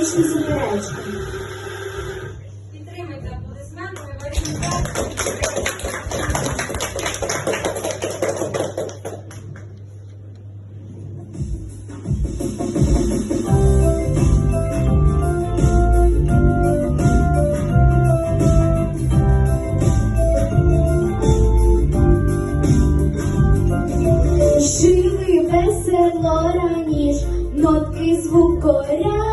новорічні суперечки. Підтримайте аплодисментами ваші Жили весело раніш, нотки звукоряда,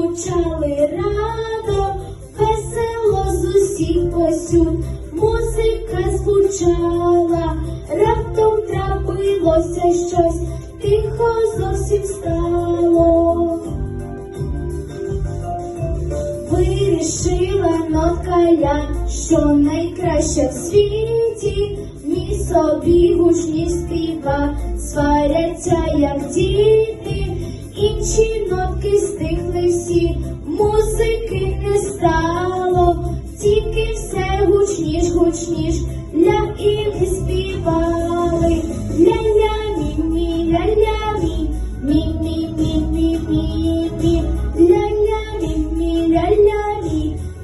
і звучали радо, весело з усіх посюд, музика звучала, раптом трапилося щось, тихо зовсім стало. Вирішила ноткаля, що найкраще в світі, мій собі гучні співа, сваряться, як діти, інші всі, музики не стало, тільки все гучніш, гучніш, ля і співали, ля-ля, мі, мі-мі, ля-ля, мі,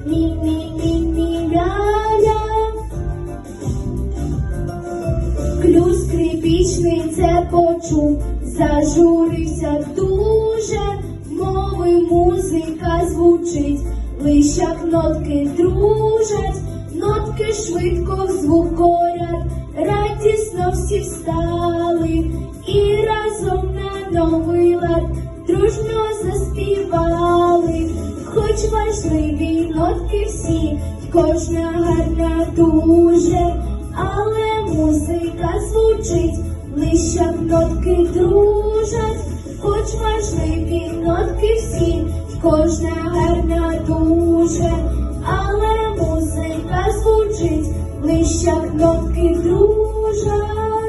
мі-мі, мі-мі, ля-ля. Клюз скрипічний це почув, зажурився дуже, мови музика звучить, лиш як нотки дружать, нотки швидко в звукоряд, радісно всі встали і разом на новий лад дружньо заспівали, хоч важливі нотки всі, кожна гарна дуже, але музика звучить, лиш як нотки дружать, хоч важливі нотки всі, кожна гарна дуже, але музика звучить, як нотки дружать.